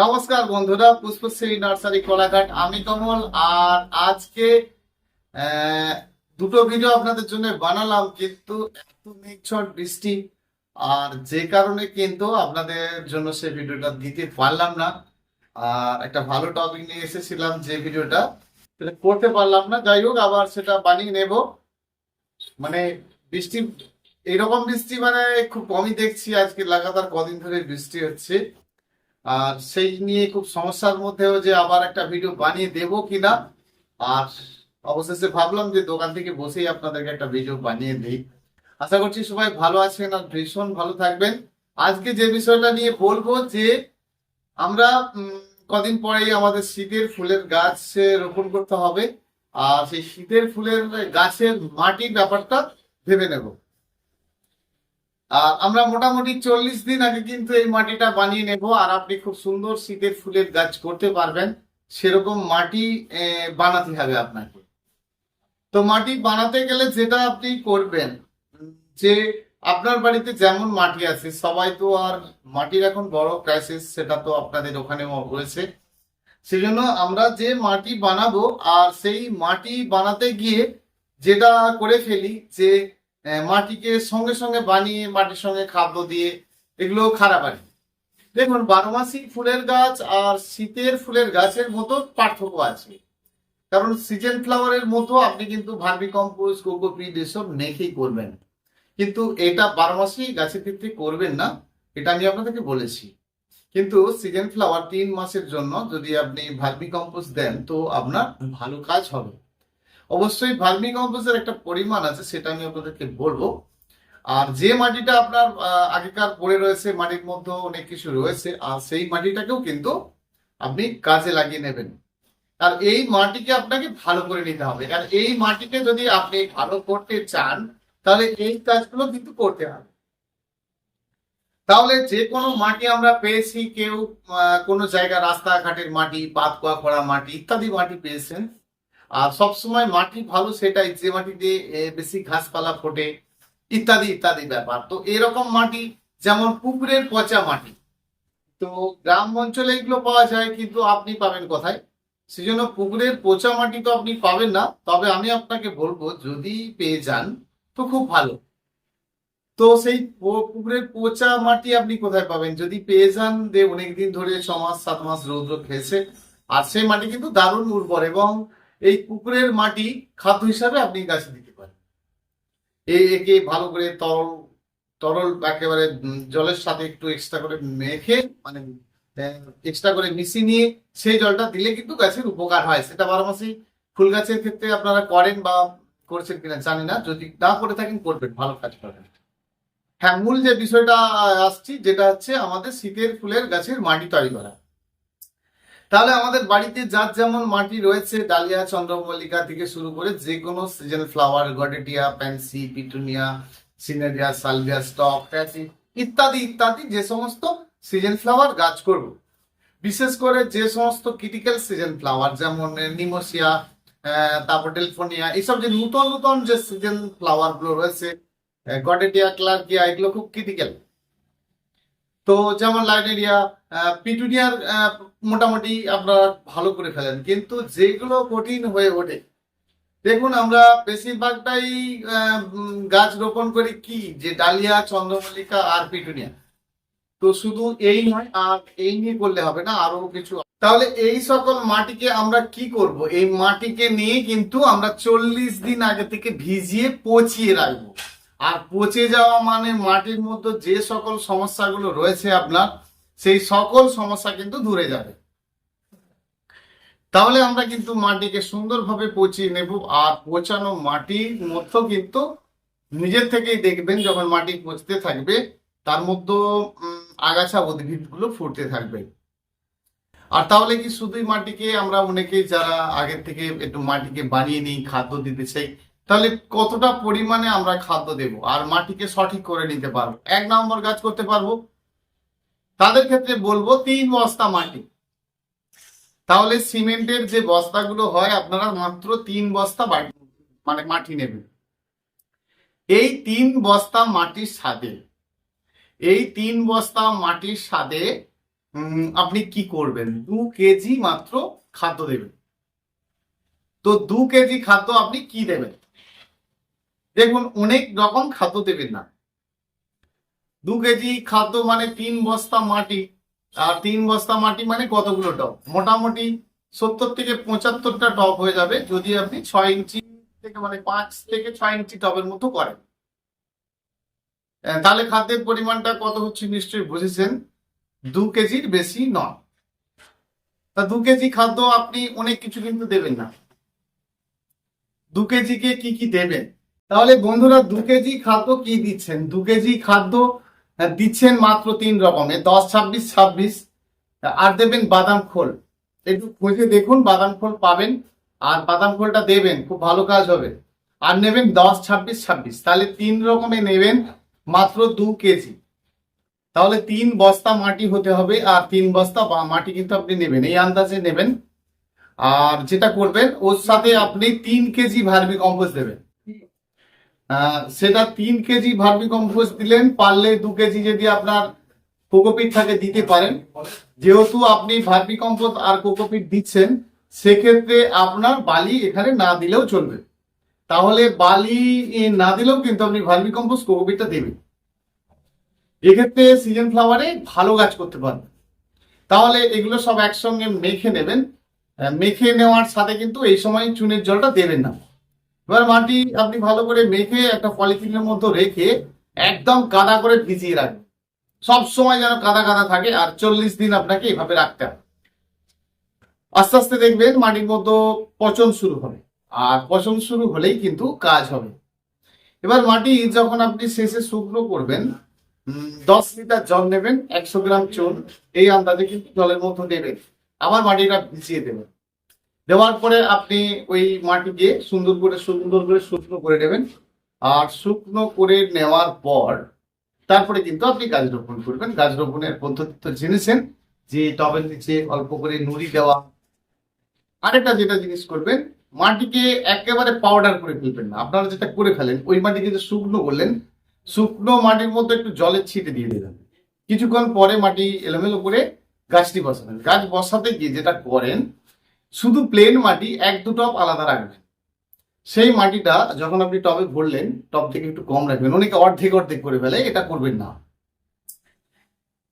নমস্কার বন্ধুরা, পুষ্পশ্রী নার্সারি কোলাঘাট। আমি কমল আর আজকে দুটো ভিডিও আপনাদের জন্য বানালাম, কিন্তু এত মেঘঝড় বৃষ্টি, আর যে কারণে কিন্তু আপনাদের জন্য সেই ভিডিওটা দিতে পারলাম না। আর একটা ভালো টপিক নিয়ে এসেছিলাম যে ভিডিওটা সেটা করতে পারলাম না। যাই হোক, আবার সেটা বানিয়ে নেব। মানে বৃষ্টি, এরকম বৃষ্টি মানে খুব কমই দেখছি আজকে। লাগাতার কদিন ধরে বৃষ্টি হচ্ছে। আর সেই নিয়ে খুব সমস্যার মধ্যেও যে আবার একটা ভিডিও বানিয়ে দেবো কিনা, আর অবশেষে ভাবলাম যে দোকান থেকে বসেই আপনাদেরকে একটা ভিডিও বানিয়ে দিই। আশা করছি সবাই ভালো আছেন আর ভীষণ ভালো থাকবেন। আজকে যে বিষয়টা নিয়ে বলব যে আমরা কদিন পরেই আমাদের শীতের ফুলের গাছ রোপণ করতে হবে। আর সেই শীতের ফুলের গাছের মাটির ব্যাপারটা ভেবে নেব। আমরা মোটামুটি চল্লিশ দিন আগে কিন্তু এই মাটিটা বানিয়ে নেব, আর আপনি খুব সুন্দর শীতের ফুলের গাছ করতে পারবেন। সেরকম মাটি বানাতে হবে আপনাকে। তো মাটি বানাতে গেলে যেটা আপনি করবেন, যে আপনার বাড়িতে যেমন মাটি আছে, সবাই তো আর মাটির এখন বড় ক্রাইসিস সেটা তো আপনাদের ওখানেও রয়েছে। সেই জন্য আমরা যে মাটি বানাবো, আর সেই মাটি বানাতে গিয়ে যেটা করে ফেলি, যে মাটিকে সঙ্গে সঙ্গে বানিয়ে, মাটির সঙ্গে খাদ্য দিয়ে এগুলো খারাপ আর। দেখুন বারো মাসি ফুলের গাছ আর শীতের ফুলের গাছের মতো পার্থক্য আছে। কারণ সিজন ফ্লাওয়ারের মতো আপনি কিন্তু ভার্মি কম্পোজ কোকোপিট এসব মেখেই করবেন। কিন্তু এটা বারো মাসি গাছের ক্ষেত্রে করবেন না, এটা আমি আপনাদেরকে বলেছি। কিন্তু সিজন ফ্লাওয়ার তিন মাসের জন্য যদি আপনি ভার্মি কম্পোজ দেন, তো আপনার ভালো কাজ হবে। অবশ্যই ভার্মি কম্পোজের একটা পরিমাণ আছে, সেটা আমি আপনাদেরকে বলব। আর যে মাটিটা আপনার আগেকার পড়ে রয়েছে, মাটির মধ্যে অনেক কিছু রয়েছে, আর সেই মাটিটাকেও কিন্তু আপনি কাজে লাগিয়ে নেবেন। আর এই মাটিকে আপনাকে ভালো করে নিতে হবে। আর এই মাটিকে যদি আপনি ভালো করতে চান, তাহলে এই কাজগুলো কিন্তু করতে হবে। তাহলে যে কোনো মাটি আমরা পেয়েছি, কেউ কোনো জায়গা, রাস্তাঘাটের মাটি, পাত কোয়া করা মাটি ইত্যাদি মাটি পেয়েছেন আর সবসময় মাটি ভালো সেটাই, যে মাটিতে বেশি ঘাসপালা ফোটে, ইত্যাদি ইত্যাদি ব্যাপার। তো এরকম মাটি, যেমন পুকুরের পচা মাটি। তো গ্রাম অঞ্চলে এগুলো পাওয়া যায়, কিন্তু আপনি পাবেন কোথায়? সেই জন্য পুকুরের পচা মাটি তো আপনি পাবেন না। তবে আমি আপনাকে বলব, যদি পেয়ে যান, তো খুব ভালো। তো সেই পুকুরের পচা মাটি আপনি কোথায় পাবেন? যদি পেয়ে যান যে অনেকদিন ধরে ছ মাস, সাত মাস রৌদ্র খেয়েছে, আর সেই মাটি কিন্তু দারুণ উর্বর এবং এই পুকুরের মাটি খাদ্য হিসাবে আপনি গাছে দিতে পারেন। এই একে ভালো করে তরল তরল একেবারে জলের সাথে একটু এক্সট্রা করে মেখে মানে এক্সট্রা করে মিশিয়ে নিয়ে সেই জলটা দিলে কিন্তু গাছের উপকার হয়। সেটা বারো মাসেই ফুল গাছের ক্ষেত্রে আপনারা করেন বা করছেন কিনা জানি না। যদি না করে থাকেন, করবেন, ভালো কাজ করবেন। হ্যাঁ মূল যে বিষয়টা আসছি, যেটা হচ্ছে আমাদের শীতের ফুলের গাছের মাটি তৈরি করা। তাহলে আমাদের বাড়িতে যার যেমন মাটি রয়েছে, ডালিয়া, চন্দ্রমল্লিকা থেকে শুরু করে যে কোনো season flower godetia pansy petunia, cineraria, salvia, stock প্যাসি ইত্যাদি ইত্যাদি যে সমস্ত সিজন ফ্লাওয়ার গাছ করব। বিশেষ করে যে সমস্ত ক্রিটিক্যাল সিজন ফ্লাওয়ার যেমন নিমোসিয়া তারপর টেলফোনিয়া এইসব যে নূতন নূতন যে সিজন ফ্লাওয়ারগুলো রয়েছে গডেটিয়া, ক্লার্কিয়া, এগুলো খুব ক্রিটিক্যাল তো যেমন লাইনেরিয়া পিটুনিয়ার মোটামুটি আপনারা ভালো করে ফেলেন। কিন্তু যেগুলো কঠিন হয়ে ওঠে, দেখুন আমরা বেশিরভাগটাই গাছ রোপণ করি কি? যে ডালিয়া, চন্দ্রমল্লিকা আর পিটুনিয়া। তো শুধু এই নয়, আর এই নিয়ে করলে হবে না, আরও কিছু। তাহলে এই সকল মাটিকে আমরা কি করব? এই মাটিকে নিয়ে কিন্তু আমরা চল্লিশ দিন আগে থেকে ভিজিয়ে পচিয়ে রাখব। আর পচে যাওয়া মানে মাটির মধ্যে যে সকল সমস্যাগুলো রয়েছে আপনার সেই সকল সমস্যা কিন্তু দূরে যাবে। তাহলে আমরা কিন্তু মাটিকে সুন্দরভাবে পচিয়ে নেব আর পচানো মাটির মধ্যে কিন্তু নিজের থেকেই দেখবেন যখন মাটি পচতে থাকবে, তার মধ্যে আগাছা উদ্ভিদগুলো ফুটতে থাকবে। আর তাহলে কি শুধুই মাটিকে আমরা অনেকেই যারা আগের থেকে একটু মাটিকে বানিয়ে নিই, খাদ্য দিতে চাই, তাহলে কতটা পরিমাণে আমরা খাদ্য দেব? আর মাটিকে সঠিক করে নিতে পারব? এক নম্বর গাছ করতে পারব তাদের ক্ষেত্রে বলব তিন বস্তা মাটি। তাহলে সিমেন্টের যে বস্তাগুলো হয়, আপনারা মাত্র তিন বস্তা মানে মাটি নেবেন। এই তিন বস্তা মাটির সাথে এই তিন বস্তা মাটির সাথে আপনি কি করবেন? দু কেজি মাত্র খাদ্য দেবেন। তো দু কেজি খাদ্য আপনি কি দেবেন? দেখুন, অনেক রকম খাদ্য দেবেন না। দু কেজি খাদ্য মানে তিন বস্তা মাটি। আর তিন বস্তা মাটি মানে কতগুলো টব? মোটামুটি সত্তর থেকে পঁচাত্তরটা টব হয়ে যাবে যদি আপনি ছয় ইঞ্চি থেকে মানে পাঁচ থেকে ছয় ইঞ্চি টবের মতো করেন। তাহলে খাদ্যের পরিমাণটা কত হচ্ছে নিশ্চয়ই বুঝেছেন? দু কেজির বেশি নয়। তা দু কেজি খাদ্য আপনি অনেক কিছু কিন্তু দেবেন না। দু কেজিকে কি কি দেবেন? তাহলে বন্ধুরা, দু কেজি খাদ্য কি দিচ্ছেন? দু কেজি খাদ্য দিচ্ছেন মাত্র তিন রকমের, দশ, ছাব্বিশ ছাব্বিশ আর দেবেন বাদাম খোল। একটু খুঁজে দেখুন, বাদাম খোল পাবেন, আর বাদাম খোলটা দেবেন, খুব ভালো কাজ হবে। আর নেবেন দশ, ছাব্বিশ ছাব্বিশ, তাহলে তিন রকমে নেবেন মাত্র দু কেজি। তাহলে তিন বস্তা মাটি হতে হবে, আর তিন বস্তা মাটি কিন্তু আপনি নেবেন, এই আন্দাজে নেবেন। আর যেটা করবেন, ওর সাথে আপনি তিন কেজি ভার্মি কম্পোস্ট দেবেন। সেটা তিন কেজি ভার্মি কম্পোস্ট দিলেন, পারলে দু কেজি যদি আপনার কোকোপিট থাকে দিতে পারেন। যেহেতু আপনি ভার্মি কম্পোস্ট আর কোকোপিট দিচ্ছেন, সেক্ষেত্রে আপনার বালি এখানে না দিলেও চলবে। তাহলে বালি না দিলেও কিন্তু আপনি ভার্মি কম্পোস্ট কোকোপিটটা দেবেন। এক্ষেত্রে সিজন ফ্লাওয়ারে ভালো গাছ করতে পারবেন। তাহলে এগুলো সব একসঙ্গে মেখে নেবেন। মেখে নেওয়ার সাথে কিন্তু এই সময় চুনের জলটা দেবেন না। এবার মাটি আপনি ভালো করে মেখে একটা পলিথিনের মধ্যে রেখে একদম কাদা করে ভিজিয়ে রাখবেন। সব সময় যেন কাদা কাদা থাকে আর চল্লিশ দিন আপনাকে এভাবে রাখতে হবে। আস্তে আস্তে দেখবেন মাটির মতো পচন শুরু হবে আর পচন শুরু হলেই কিন্তু কাজ হবে। এবার মাটি যখন আপনি শেষে শুকনো করবেন দশ লিটার জল নেবেন, একশো গ্রাম চুন, এই আন্দাজে কিন্তু জলের মধ্যে দেবেন। আবার মাটিটা ভিজিয়ে দেবেন। দেওয়ার পরে আপনি ওই মাটিকে সুন্দর করে সুন্দর করে শুকনো করে নেবেন। আর শুকনো করে নেওয়ার পর তারপরে কিন্তু আপনি গাছ রোপণ করবেন। গাছ রোপণের পদ্ধতি তো জেনেছেন যে টবের নিচে অল্প করে নুড়ি দেওয়া। আরেকটা যেটা জিনিস করবেন, মাটিকে একেবারে পাউডার করে ফেলবেন না। আপনারা যেটা করে ফেলেন, ওই মাটিকে যে শুকনো করলেন, শুকনো মাটির মধ্যে একটু জলের ছিটে দিয়ে দিলেন। কিছুক্ষণ পরে মাটি এলোমেলো করে গাছটি বসাবেন গাছ বসাতে গিয়ে যেটা করেন শুধু প্লেন মাটি, এক দু টব আলাদা রাখবেন। সেই মাটিটা যখন আপনি টবে ভরলেন, টব থেকে একটু কম রাখবেন। অনেকে অর্ধেক অর্ধেক করে ফেলে, এটা করবেন না।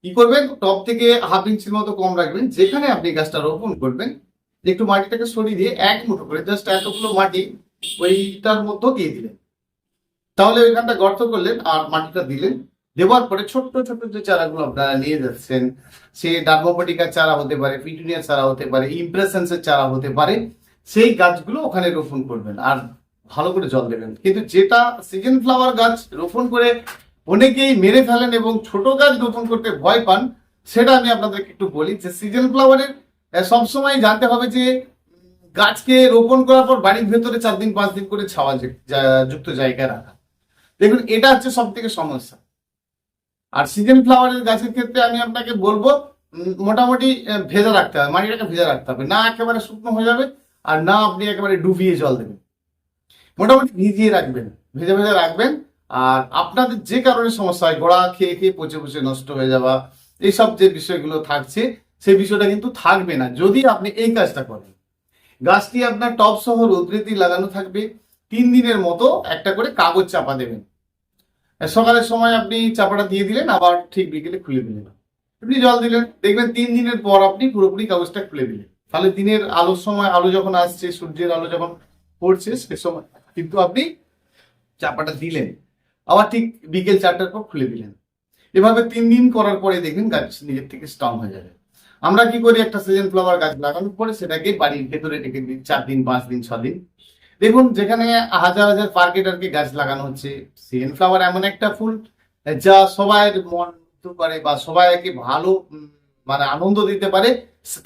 কি করবেন? টব থেকে হাফ ইঞ্চির মতো কম রাখবেন। যেখানে আপনি গাছটা রোপণ করবেন, একটু মাটিটাকে সরিয়ে দিয়ে এক মুঠো করে জাস্ট এতগুলো মাটি ওইটার মধ্যে দিয়ে দিলেন। তাহলে ওইখানটা গর্ত করলেন আর মাটিটা দিলেন। দেওয়ার পরে ছোট্ট ছোট্ট যে চারাগুলো আপনারা নিয়ে যাচ্ছেন, সে ডার্মোপটিকার চারা হতে পারে, পিটুনিয়ার চারা হতে পারে, ইমপ্রেসেন্সের চারা হতে পারে, সেই গাছগুলো ওখানে রোপণ করবেন আর ভালো করে জল দেবেন। কিন্তু যেটা সিজন ফ্লাওয়ার গাছ রোপণ করে অনেকেই মেরে ফেলেন এবং ছোট গাছ রোপণ করতে ভয় পান, সেটা আমি আপনাদেরকে একটু বলি যে সিজন ফ্লাওয়ারের সবসময় জানতে হবে যে গাছকে রোপণ করার পর বাড়ির ভেতরে চার দিন, পাঁচ দিন করে ছাওয়া যুক্ত জায়গায় রাখা। দেখুন, এটা হচ্ছে সব থেকে সমস্যা। আর সিজন ফ্লাওয়ারের গাছের ক্ষেত্রে আমি আপনাকে বলব মোটামুটি ভেজা রাখতে হবে, মাটিটাকে ভেজা রাখতে হবে। না একেবারে শুকনো হয়ে যাবে আর না আপনি একেবারে ডুবিয়ে জল দেবেন। মোটামুটি ভিজিয়ে রাখবেন, ভেজে ভেজে রাখবেন। আর আপনাদের যে কারণে সমস্যা হয়, গোড়া খেয়ে খেয়ে পচে পচে নষ্ট হয়ে যাওয়া, এইসব যে বিষয়গুলো থাকছে, সেই বিষয়টা কিন্তু থাকবে না। যদি আপনি এই কাজটা করেন, গাছটি আপনার টপ সহ উদ্ধৃতি লাগানো থাকবে, তিন দিনের মতো একটা করে কাগজ চাপা দেবেন। সকালের সময় আপনি চাপাটা দিয়ে দিলেন, আবার ঠিক বিকেলে খুলে দিলেন। আপনি জল দিলেন, দেখবেন তিন দিনের পর আপনি পুরোপুরি কাগজটা খুলে দিলেন। তাহলে দিনের আলোর সময় আলো যখন আসছে, সূর্যের আলো যখন পড়ছে, সে সময় কিন্তু আপনি চাপাটা দিলেন, আবার ঠিক বিকেল চারটার পর খুলে দিলেন। এভাবে তিন দিন করার পরে দেখবেন গাছ নিজের থেকে স্ট্রং হয়ে যাবে। আমরা কি করি, একটা সিজন ফ্লাওয়ার গাছ লাগানোর পরে সেটাকে বাড়ির ভেতরে রেখে দিই, চার দিন, পাঁচ দিন, ছ দিন। দেখুন, যেখানে হাজার হাজার পার্কেট আর কি গাছ লাগানো হচ্ছে সিজন ফ্লাওয়ার এমন একটা ফুল, যা সবাইয়ের মন করে বা সবাইকে ভালো মানে আনন্দ দিতে পারে,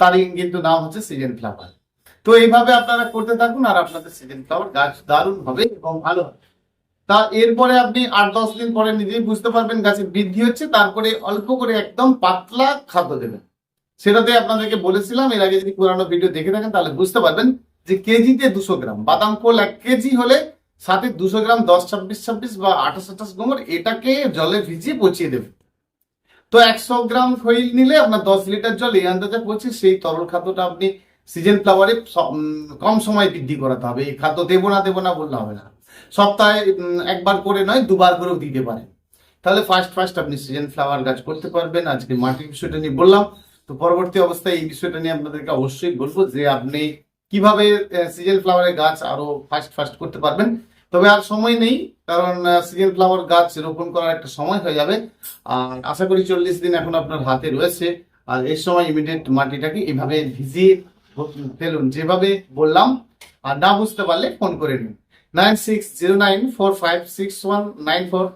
তারই কিন্তু নাম হচ্ছে সিজন ফ্লাওয়ার তো এইভাবে আপনারা করতে থাকুন আর আপনাদের সিজন ফ্লাওয়ার গাছ দারুণ হবে এবং ভালো হবে। তা এরপরে আপনি আট দশ দিন পরে নিজেই বুঝতে পারবেন গাছের বৃদ্ধি হচ্ছে, তারপরে অল্প করে একদম পাতলা খাদ্য দেবেন। সেটাতে আপনাদেরকে বলেছিলাম, এর আগে যদি পুরানো ভিডিও দেখে থাকেন, তাহলে বুঝতে পারবেন যে কেজিতে দুশো গ্রাম। বাদাম কোল এক কেজি হলে সাথে দুশো গ্রাম দশ, ছাব্বিশ ছাব্বিশ বা আঠাশ আঠাশ গোমর এটাকে জলে ভিজিয়ে পচিয়ে দেবে। তো একশো গ্রাম খৈল নিলে আপনার দশ লিটার জল এই আন্দাজে পড়ছে সেই তরল খাদ্যটা আপনি সিজন ফ্লাওয়ারে কম সময় বৃদ্ধি করাতে হবে। এই খাদ্য দেবো না দেবো না বললে হবে না। সপ্তাহে একবার করে নয়, দুবার করেও দিতে পারেন। তাহলে ফার্স্ট ফার্স্ট আপনি সিজন ফ্লাওয়ার গাছ করতে পারবেন। আজকে মাটির বিষয়টা নিয়ে বললাম। তো পরবর্তী অবস্থায় এই বিষয়টা নিয়ে আপনাদেরকে অবশ্যই বলব যে আপনি কীভাবে সিজেল ফ্লাওয়ারের গাছ আরও ফার্স্ট ফার্স্ট করতে পারবেন। তবে আর সময় নেই, কারণ সিজেল ফ্লাওয়ার গাছ রোপণ করার একটা সময় হয়ে যাবে। আর আশা করি চল্লিশ দিন এখন আপনার হাতে রয়েছে। আর এই সময় ইমিডিয়েট মাটিটাকে এভাবে ভিজিয়ে ফেলুন, যেভাবে বললাম। আর না বুঝতে পারলে ফোন করে নিন। Nine six zero nine four five six one nine four.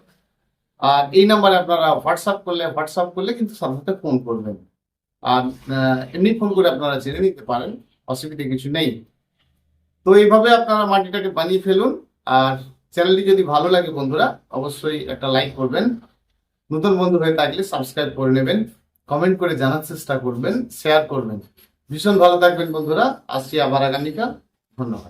আর এই নাম্বারে আপনারা হোয়াটসঅ্যাপ করলে হোয়াটসঅ্যাপ করলে কিন্তু সাথে সাথে ফোন করবেন। আর এমনি ফোন করে আপনারা জেনে নিতে পারেন। অসুবিধা কিছু নেই। তো এইভাবে আপনারা মাটিটাকে বানিয়ে ফেলুন। আর চ্যানেলটি যদি ভালো লাগে বন্ধুরা, অবশ্যই একটা লাইক করবেন। নতুন বন্ধু হয়ে থাকলে সাবস্ক্রাইব করে নেবেন, কমেন্ট করে জানার চেষ্টা করবেন, শেয়ার করবেন। ভীষণ ভালো থাকবেন বন্ধুরা। আসছি আবার আগামীকাল। ধন্যবাদ।